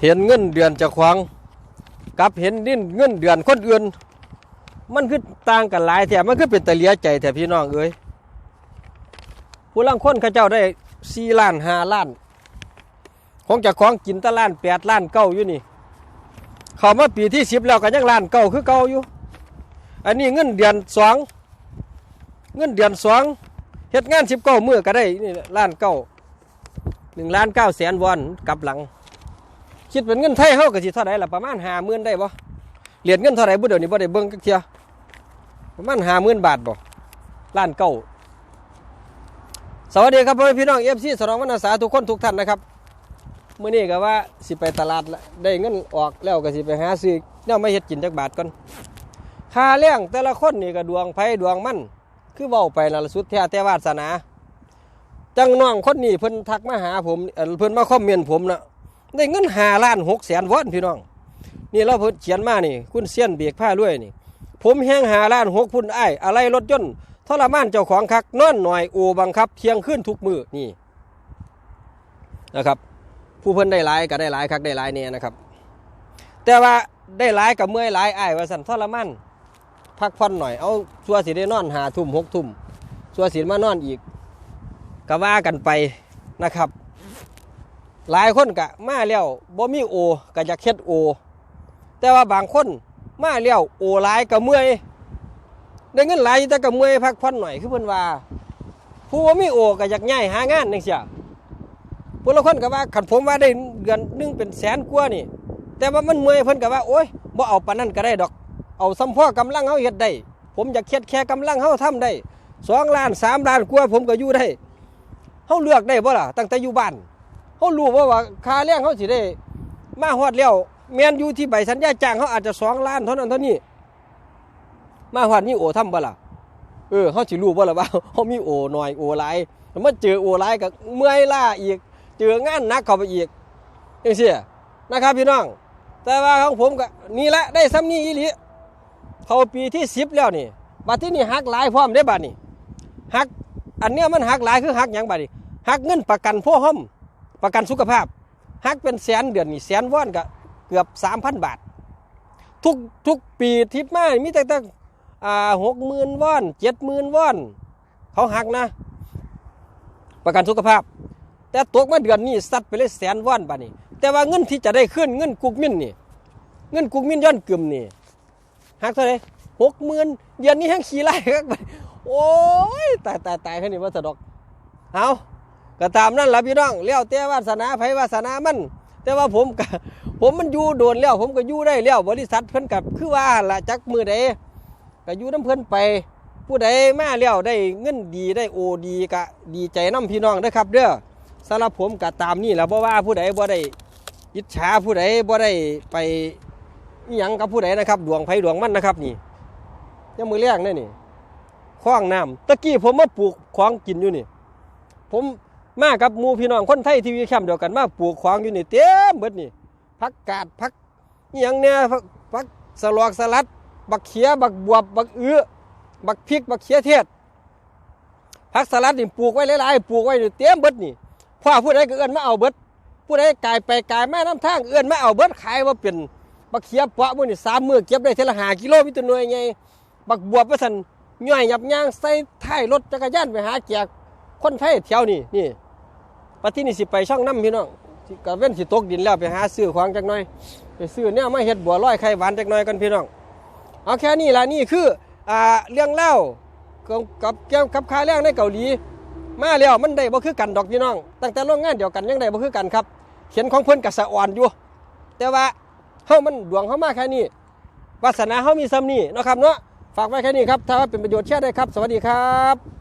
เห็นเงินเดือนจะขวางกับเห็นดิ้นเงินเดือนคนอื่น มันคือต่างกันหลายแถมมันคือเป็นตะเลียใจแถมพี่น้องเอ้ยผู้ลังคนเขาเจ้าได้สี่ล้านห้าล้านของจากของกินตะล้านแปดล้านเก้าอยู่นี่ เขามาปีที่สิบแล้วก็ยังล้านเก้าคือเก้าอยู่ อันนี้เงินเดือนสองเงินเดือนสองเฮ็ดงานสิบเก้าเมื่อก็ได้นี่ล้านเก้าหนึ่งล้านเก้าแสนวอนกลับหลัง คิดเป็นเงินไทยเฮาก็สิเท่าไหร่ล่ะประมาณห้าหมื่นได้บ่เหรียญเงินเท่าไหร่บ่เดี๋ยวนี้บ่ได้เบิ่งจักเที่ยประมาณห้าหมื่นบาทบ่ล้านเก้าสวัสดีครับพ่อพี่น้อง FC สนองวรรณสาทุกคนทุกท่านนะครับมื้อนี้ก็ว่าสิไปตลาดละได้เงินออกแล้วก็สิไปหาซื้อแนวไม่เฮ็ดกินจักบาทก่อนค่าเลี้ยงแต่ละคนนี่ก็ดวงไผดวงมันคือเว้าไปนั่นละสุดแท้แต่วาสนา จังน้องคนนี้เพิ่นทักมาหาผมเอ่อเพิ่นมาคอมเมนต์ผมนะ ได้เงินหาล้านหกแสนวอนพี่น้อง นี่เราเพิ่นเขียนมานี่ คุณเซียนเบียกผ้าด้วยนี่ ผมแห้งหาล้านหกพุ่นไอ้อะไรรถยนต์ทรมานเจ้าของคักนอนหน่อยโอบังคับ เที่ยงขึ้นทุกมือนี่นะครับ ผู้เพิ่นได้หลายก็ได้หลายคักได้หลายเนี่ยนะครับ แต่ว่าได้หลายกับเมื่อยหลายไอ้ว่าสันทรมานพักผ่อนหน่อยเอาชัวสิได้นอนหาทุ่มหกทุ่มชัวสิมานอนอีกก็ว่ากันไปนะครับ หลายคนกะมาแล้วบ่มีโอก็อยากเฮ็ดโอ แต่ว่าบางคนมาแล้วโอหลายก็เมื่อยได้เงินหลายแต่ก็เมื่อยพักผ่อนหน่อยคือเพิ่นว่า ผู้บ่มีโอก็อยากย้ายหางานจังซี่ผู้ละคนก็ว่าคันผมว่าได้เดือนนึงเป็นแสนกว่านี่ แต่ว่ามันเมื่อยเพิ่นก็ว่าโอ๊ยบ่เอาปานนั้นก็ได้ดอก เอาซ้ำพ่อกำลังเฮาเฮ็ดได้ ผมอยากเฮ็ดแค่กำลังเฮาทำได้สองล้านสามล้านกว่าผมก็อยู่ได้เขาเลือกได้บ่ล่ะตั้งแต่อยู่บ้าน เขารู้ว่าว่าค่าแรงเขาสิได้ มาฮอดแล้วแมนอยู่ที่ใบสัญญาจ้างเขาอาจจะสองล้านเท่านั้นเท่านี้ มาฮอดนี่โอทำบ่ล่ะเออเขาสิรู้บ่ล่ะว่าเขามีโอหน่อยโอหลายแล้วมาเจอโอหลายก็เมื่อยล้าอีก เจองานหนักเข้าไปอีกจังซี่นะครับพี่น้อง แต่ว่าของผมก็นี่แหละได้ซ้ำนี้อีหลีเขาปีที่สิบแล้วนี่บัดที่นี่หักหลายพร้อมได้บัดนี้หักอันเนี้ยมันหักหลายคือหักหยังบัดนี้หักเงินประกันพ่อห้อม ประกันสุขภาพหักเป็นแสนเดือนนี่แสนวอนก็เกือบสามพันบาท ทุกทุกปีทิพมามีแต่ตั้งอ่าหกหมื่นวอนเจ็ดหมื่นวอน เขาหักนะ ประกันสุขภาพ แต่ตกมาเดือนนี้สัดไปเลยแสนวอนบาทนี้แต่ว่าเงินที่จะได้ขึ้นเงินกุกมินนี่เงินกุกมินย้อนกึมนี่หักเท่าไหร่หกหมื่นเดือนนี้แห้งขี่ไล่ครับโอ้ยตายตายตายแค่นี้ว่าสะดอกเอา ก็ตามนั่นละพี่น้องเลี้ยวแต่วาสนาไผวาสนามัน แต่ว่าผมก็ผมมันอยู่โดนแล้วผมก็อยู่ได้แล้วบริษัทเพิ่นกับคือว่าละจักมือใดก็อยู่น้ำเพิ่นไปผู้ใดมาแล้วได้เงินดีได้โอดีก็ดีใจน้ำพี่น้องเด้อครับเด้อสำหรับผมก็ตามนี่แหละเพราะว่าผู้ใดบ่ได้อิจฉาผู้ใดบ่ได้ไปหยังกับผู้ใดนะครับ ดวงไผดวงมันนะครับนี่ยังมือแรกนี่นี่คล้องน้ำตะกี้ผมมาปลูกของกินอยู่นี่ ผม มากับมูพี่น้องคนไทยทีวีแคมป์เดียวกันมาปลูกของอยู่นี่เต็มเบิดนี่ผักกาดผักอย่างเนี่ยผักผักสลอกสลัด บักเขียบักบวบบักเอื้อบักพริกบักเขียเทศผักสลัดนี่ปลูกไว้หลายๆปลูกไว้นี่เต็มเบิดนี่พ่อผู้ใดก็เอื้อนมาเอาเบิดผู้ใดกายไปกายมาน้ำทางเอื้อนมาเอาเบิดขายว่าเป็นบักเขียปะมื้อนี่สามมือเก็บได้เท่าละห้ากิโลมีแตัวหน่วยไงบักบวบว่าซั่นย่อยหยับย่างใส่ท้ายรถจักรยานไปหาแจกคนไทยแถวนี้นี่ ปฏินี่สิไปช่องน้ำพี่น้องสิกะเว้นสิตกดินแล้วไปหาซื้อของจักหน่อย ไปซื้อเนี่ยมาเฮ็ดบัวลอยไข่หวานจักหน่อยกันพี่น้องเอาแค่นี้ละนี่คืออ่าเรื่องเล่ากับกับเกี่ยวกับค่าแรงในเกาหลี มาแล้วมันได้บ่คือกันดอกพี่น้อง ตั้งแต่โรงงานเดียวกันยังได้บ่คือกันครับ เขียนของเพิ่อนก็สะอ่อนอยู่ แต่ว่าเฮามันดวงเฮามาแค่นี้วาสนาเขามีซ้ำนี่นะครับเนาะฝากไว้แค่นี้ครับถ้าว่าเป็นประโยชน์แชร์ได้ครับ สวัสดีครับ